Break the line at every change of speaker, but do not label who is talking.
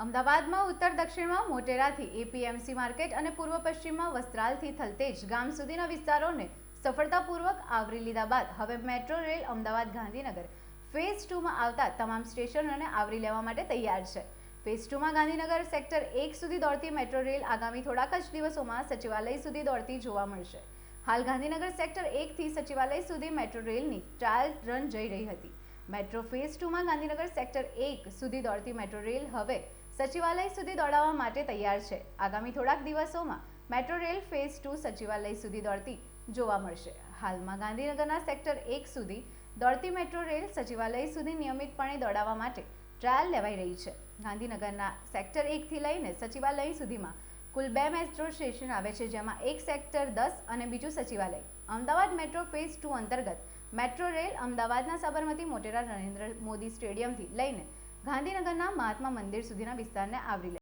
અમદાવાદમાં, ઉત્તર દક્ષિણમાં, મોટેરાથી એપીએમસી માર્કેટ અને પૂર્વ પશ્ચિમમાં વસ્ત્રાલથી થલતેજ ગામ સુધીના વિસ્તારોને સફળતાપૂર્વક આવરી લીધા બાદ હવે metro rail Ahmedabad Gandhinagar phase ટુમાં આવતા તમામ સ્ટેશનોને આવરી લેવા માટે તૈયાર છે. ફેઝ ટુમાં ગાંધીનગર સેક્ટર એક સુધી દોડતી મેટ્રો રેલ આગામી થોડાક જ દિવસોમાં સચિવાલય સુધી દોડતી જોવા મળશે. હાલ ગાંધીનગર સેક્ટર એકથી સચિવાલય સુધી મેટ્રો રેલની ટ્રાયલ રન જઈ રહી હતી. મેટ્રો ફેઝ ટુમાં ગાંધીનગર સેક્ટર એક સુધી દોડતી મેટ્રો રેલ હવે સચિવાલય સુધી દોડાવવા માટે તૈયાર છે. આગામી થોડાક દિવસોમાં મેટ્રો રેલ ફેઝ ટુ સચિવાલય સુધી દોડતી જોવા મળશે. હાલમાં ગાંધીનગરના સેક્ટર એક સુધી દોડતી મેટ્રો રેલ સચિવાલય સુધી નિયમિતપણે દોડાવવા માટે ટ્રાયલ લેવાઈ રહી છે. ગાંધીનગરના સેક્ટર એકથી લઈને સચિવાલય સુધીમાં કુલ બે મેટ્રો સ્ટેશન આવે છે, જેમાં એક સેક્ટર દસ અને બીજું Sachivalaya. Ahmedabad metro phase two અંતર્ગત મેટ્રો રેલ અમદાવાદના સાબરમતી મોટેરા નરેન્દ્ર મોદી સ્ટેડિયમથી લઈને ગાંધીનગરના મહાત્મા મંદિર સુધીના વિસ્તારને આવરી લે